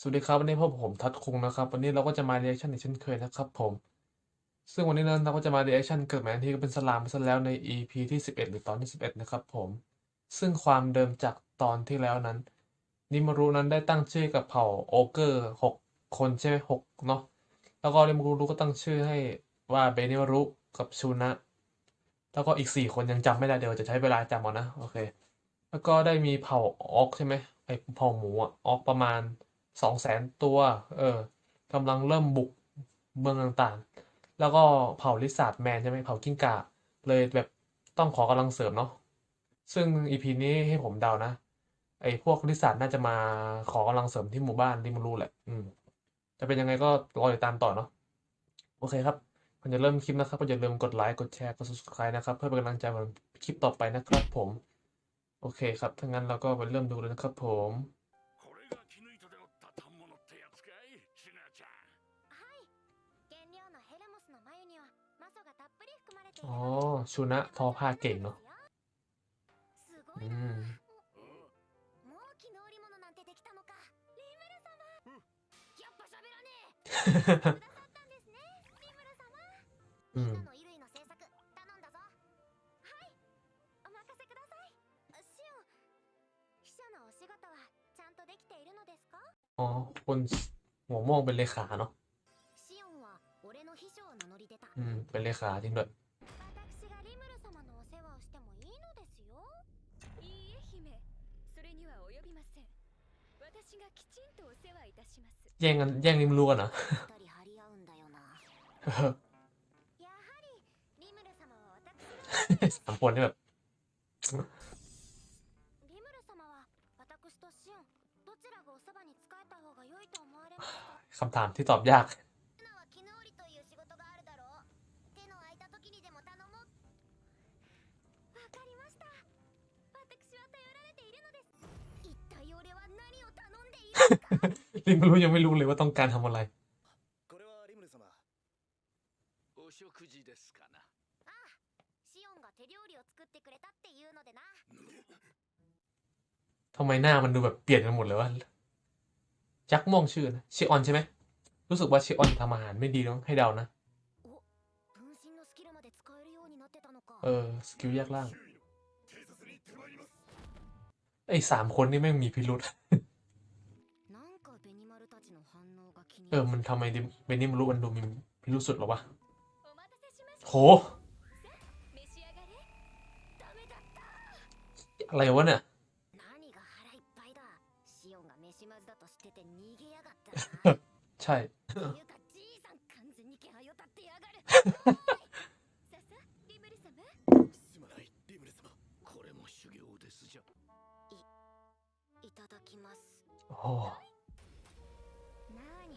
สวัสดีครับวันนี้พบผมทัดคุงนะครับ วันนี้เราก็จะมาเรีแอคชั่นอีกเช่นเคยนะครับผม ซึ่งวันนี้นะเราก็จะมาเรีแอคชั่นเกิดมาทันที่ก็เป็นสลามซะแล้วใน EP ที่ 11 หรือตอนที่ 11 นะครับผม ซึ่งความเดิมจากตอนที่แล้วนั้น นิมารุนั้นได้ตั้งชื่อกับเผ่าโอเกอร์หกคนใช่ไหมหกเนาะแล้วก็นิมารุก็ตั้งชื่อให้ว่าเบนิมารุกับชูนะ แล้วก็อีกสี่คนยังจำไม่ได้เดี๋ยวจะใช้เวลาจำเอานะโอเค แล้วก็ได้มีเผ่าออกใช่ไหมไอเผ่าหมูอะออกประมาณ สองแสนตัว เออกำลังเริ่มบุกเมืองต่างๆ แล้วก็เผ่าลิซาร์ดแมนใช่ไหมเผ่ากิ้งก่าเลยแบบต้องขอกำลังเสริมเนาะ ซึ่งอีพีนี้ให้ผมเดานะ ไอ้พวกลิซาร์ดน่าจะมาขอกำลังเสริมที่หมู่บ้านริมูรูแหละ อืม จะเป็นยังไงก็รอติดตามต่อเนาะ โอเคครับก่อนจะเริ่มคลิปนะครับก็อย่าลืมกดไลค์ กดแชร์ กด subscribe นะครับ เพื่อเป็นกำลังใจในคลิปต่อไปนะครับผม โอเคครับ ถ้างั้นเราก็ไปเริ่มดูเลยนะครับผม อ๋อชุนะทอผ้าเก่งเนาะอืมうん。อ๋อคนหัวม่วงเป็นเลขาเนาะอืม เป็นเลขาจริงด้วย のお世話をしてもいいのですよいいえ姫それには及びません私がきちんとお世話いたします แย่งกันแย่งริมรู้กันเหรอ 二人張り合うんだよなやはりリムル様は私 สามคนนี่แบบ リムル様は私とシオンどちらがおそばに仕えた方が良いと思われますか คำถามที่ตอบยาก ลิมรู้ยังไม่รู้เลยว่าต้องการทำอะไรทำไมหน้ามันดูแบบเปลี่ยนกันหมดเลยวะจักมองชื่อนะชิออนใช่ไหมรู้สึกว่าชิออนทำอาหารไม่ดีน้องให้เดานะ เออ สกิลยากล่าง ไอ้สามคนนี่ไม่มีพิรุษ เออ มันทำไมเบนนี่มันรู้มันดูมีพิรุษสุดหรอวะ โห อะไรวะเนี่ย ใช่ โอ้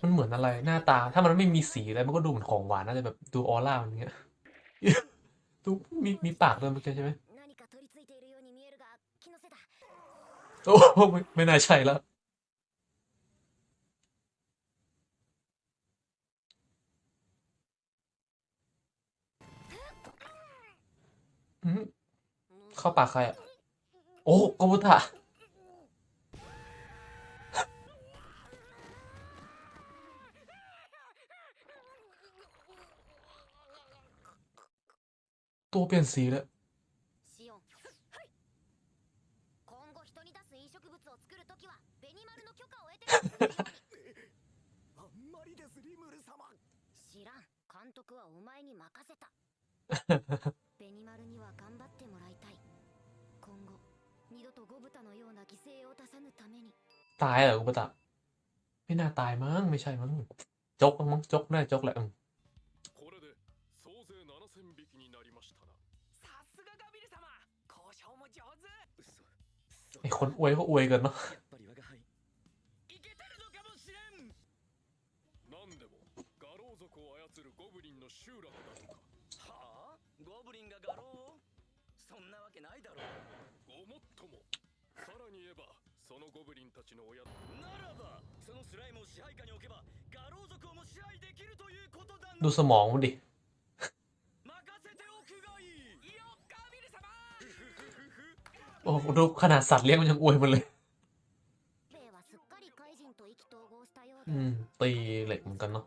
มันเหมือนอะไรหน้าตา ถ้ามันไม่มีสีอะไรมันก็ดูเหมือนของหวานนะแจะแบบดูออร่ามันเงี้ยดูมีมีปากด้วยเมื่อกี้ใช่ไหมโอ้ไม่ไม่น่าใช่แล้วเข้าปากใครอะ โอ้กบุตะ まりですリムル様知らん監督はお前に任せたベニマルには頑張ってもらいたい今後二度とゴブタのような犠牲を出さぬために ตายเหรออุปตะไม่น่าตายมั้งไม่ใช่มั้งจกมั้งจกน่าจะจกแหละ ไอคนอวยก็อวยเกินเนาะゴブリンがガロウそんなわけないだろうごもっともさらに言えばそのゴブリンたちの親ならばそのスライムを支配下に置けばガロウ族をも支配できるということだどうしたもんで โอ้รูขนาดสัตว์เลี้ยงมันยังอวยมันเลย อืม ตีเหล็กเหมือนกันเนาะ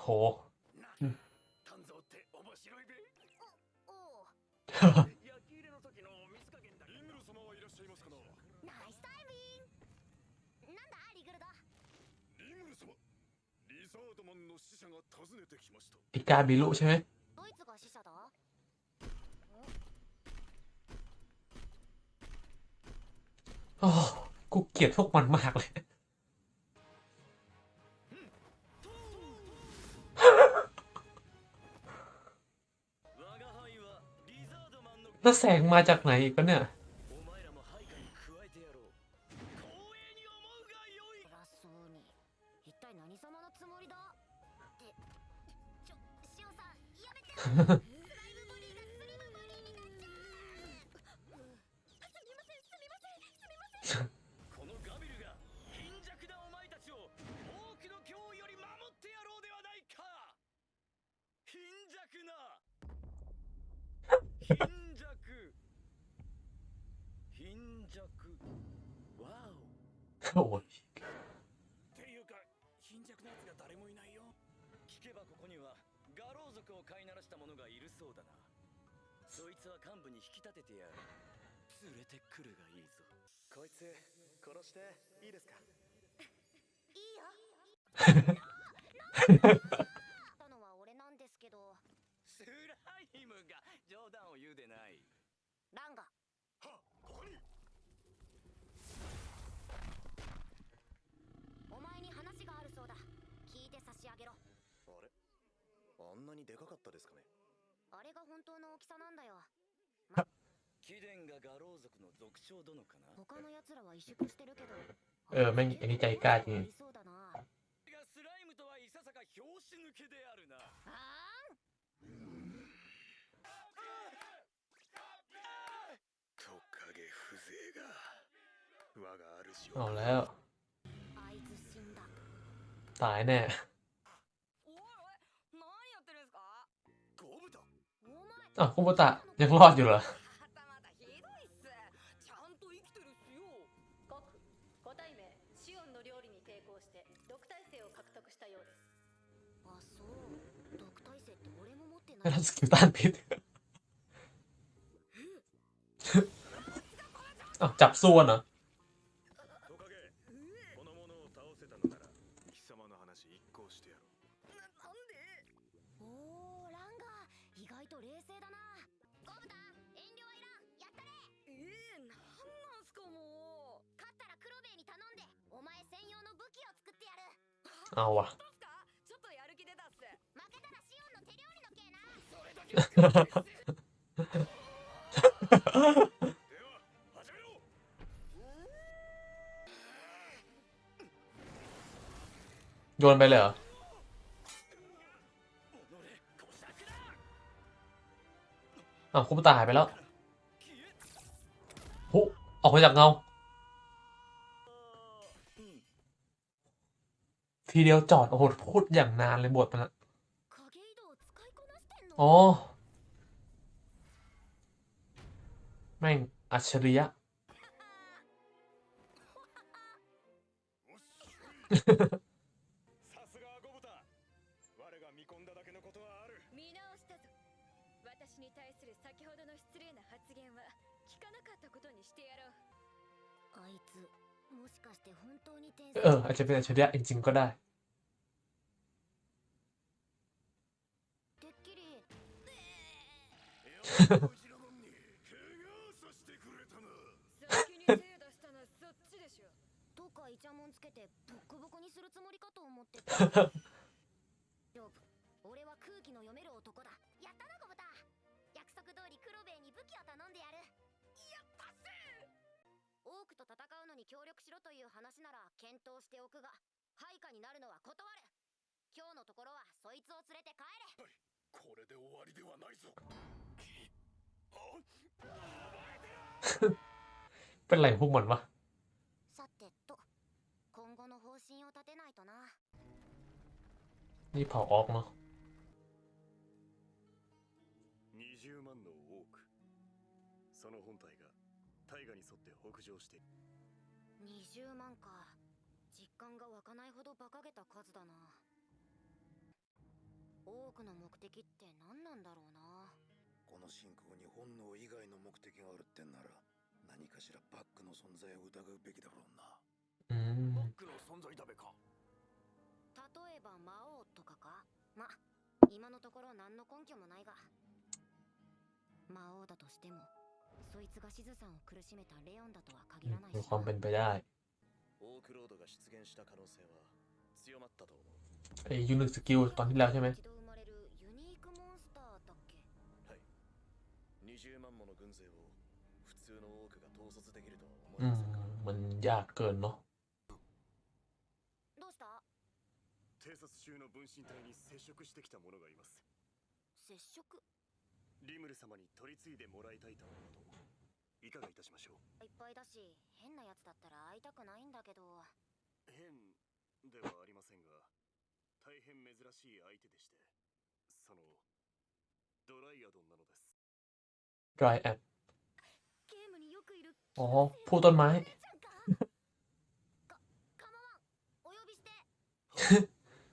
โหอีกาบิลุใช่ไหม อ๋กูเกลียดพวกมันมากเลยแล้วแสงมาจากไหนอีกปะเนี่ย ガロー族を飼いならした者がいるそうだな。そいつは幹部に引き立ててやる。連れてくるがいいぞ。こいつ殺していいですか？いいよ。たのは俺なんですけど。スライムが冗談を言うでない。ランガ。はここに。お前に話があるそうだ。聞いて差し上げろあんなにでかかったですかね？あれが本当の大きさなんだよ 貴殿がガロー族の族長のかな？他の奴らは萎縮してるけど Öö, mennyi, mitä ikää, スライムとはいささか拍子抜けであるな。トカゲ風情が我が主を。あれ。あいつ死んだ。大ね。 อ้าวคุโบตะยังรอดอยู่เหรอเราสกิลต้านพิษจับส่วนเหรอ เอาวะโยนไปเลยเหรออ้คุณตาหายไปแล้ว โหออกไปจากเงา ทีเดียวจอด โอ้โหพูดอย่างนานเลยบทมันอะ 影移動を使いこなしてんの อ๋อ แม่งอัจฉริยะ さすがゴブタ我が見込んだだけのことはある見直したぞ私に対する先ほどの失礼な発言は聞かなかったことにしてやろうあいつ もしかして本当に天 เออ อาจจะเป็นอัจฉริยะจริงๆก็ได้ てっきりいやうちのもんに怪我させてくれたな先に手出したのはそっちでしょとかイチャモンつけてボッコボコにするつもりかと思ってた大丈夫俺は空気の読める男だやったなゴブタ約束通りクロベエに武器を頼んでやるやったっす オークと戦うのに協力しろという話なら検討しておくが配下になるのは断る今日のところはそいつを連れて帰れこれで終わりではないぞ เป็นไรของพวกมันวะ さてと今後の方針を立てないとな นี่เผาออกเนาะ 20万のオークその本体が 大河に沿って北上して。20万か。実感が湧かないほど馬鹿げた数だな。多くの目的って何なんだろうな。この進行に本能以外の目的があるってんなら何かしらバックの存在を疑うべきだろうな。バックの存在だべか。例えば魔王とかか？ま今のところ何の根拠もないが。魔王だとしてもそいつがシズさんを苦しめたレオンだとは限らない มี し ความเป็นไปได้ オークロードが出現した可能性は強まったと思う ไอ้ยูนิคสกิลตอนที่แล้วใช่ไหม 一度生まれるユニークモンスターだっけはい20万もの軍勢を普通のオークが統率できるとは思 อื え ม ませんか มันยากเกินเนาะ どうした偵察中の分身体に接触してきた者がいます接触リムル様に取り継いでもらいたいとのこと いかがいたしましょういっぱいだし変なやつだったら会いたくないんだけど変ではありませんが大変珍しい相手でしてそのドライアドンなのです dry app ゲームによくいる อ๋อผู้ต้นไม้ お姉ちゃんかか構わんお呼びして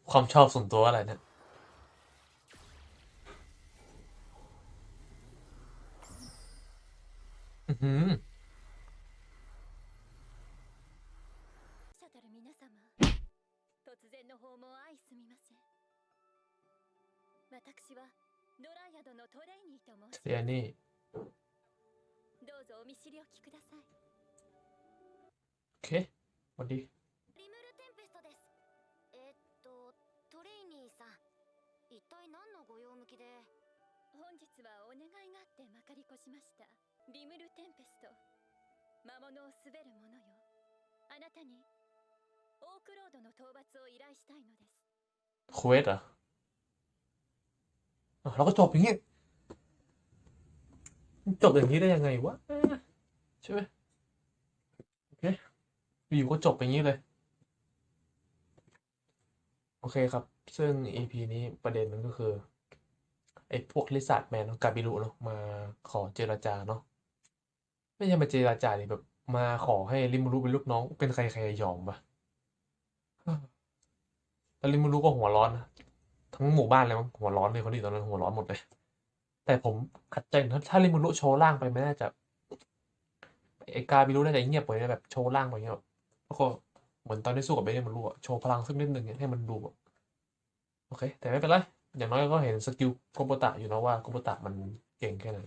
ความชอบส่วนตัวอะไรเนี่ย うん。シャタル皆様、突然の訪問愛すみません。私はドライアドのトレイニーと申します。どうぞお見知りおきください。OK? おり。リムルテンペストです。えー、っと、トレイニーさん、一体何のご用向きで？本日はお願いがあってまかり越しましたリムルテンペスト魔物を滑る者よあなたにオークロードの討伐を依頼したいのです เควสเหรออ่ะเราก็จบอย่างงี้จบอย่างนี้ได้ยังไงวะใช่ไหมโอเคอยู่ก็จบอย่างนี้เลย โอเคครับ ซึ่ง EP นี้ประเด็นมันก็คือ ไอ้พวกลิซาร์ดแมนกาบิรุเนาะมาขอเจรจาเนาะไม่ใช่มาเจรจาดิแบบ มาขอให้ริมูรุเป็นลูกน้องเป็นใครใครยอมปะแล้วริมูรุก็หัวร้อนนะทั้งหมู่บ้านเลยมั้งหัวร้อนเลยคนที่ตอนนั้นหัวร้อนหมดเลย แต่ผมขัดใจนะถ้าริมูรุโชว์ร่างไปไม่น่าจะไอ้กาบิรุน่าจะเงียบไปนะแบบโชว์ร่างไปเงี้ยแบบแล้วก็เหมือนตอนที่สู้กับเบเนมารุอะโชว์พลังสักนิดนึงเนี่ยให้มันดูแบบโอเค แต่ไม่เป็นไร อย่างน้อยก็เห็นสกิลโกโบตะอยู่นะว่าโกโบตะมันเก่งแค่ไหน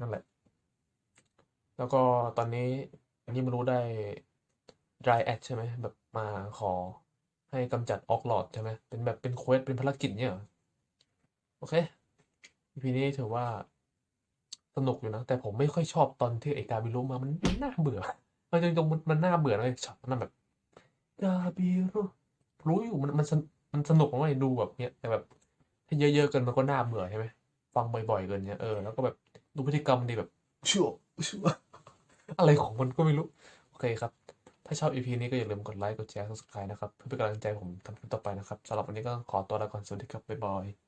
นั่นแหละ แล้วก็ตอนนี้อันนี้มารู้ได้ dry act ใช่ไหมแบบมาขอให้กำจัดออกหลอดใช่ไหมเป็นแบบเป็นเควสเป็นภารกิจเนี่ยโอเค EP นี้ถือว่าสนุกอยู่นะ แต่ผมไม่ค่อยชอบตอนที่ไอกาบิรุมามันน่าเบื่อมันจริงๆมันมันน่าเบื่อเลยช็อตนั้นแบบกาบิรุรู้อยู่มันมันสน มันสนุกมากเลยดูแบบเนี้ยแต่แบบถ้าเยอะๆเกินมันก็น่าเบื่อใช่ไหมฟังบ่อยๆเกินเนี้ยเออแล้วก็แบบดูพฤติกรรมดีแบบเชื่อเชื่ออะไรของมันก็ไม่รู้ โอเคครับ ถ้าชอบ EP นี้ก็อย่าลืมกดไลค์กดแชร์ subscribe นะครับ เพื่อเป็นกำลังใจผมทำคลิปต่อไปนะครับสำหรับวันนี้ก็ขอตัวลาก่อนสวัสดีครับบ๊ายบาย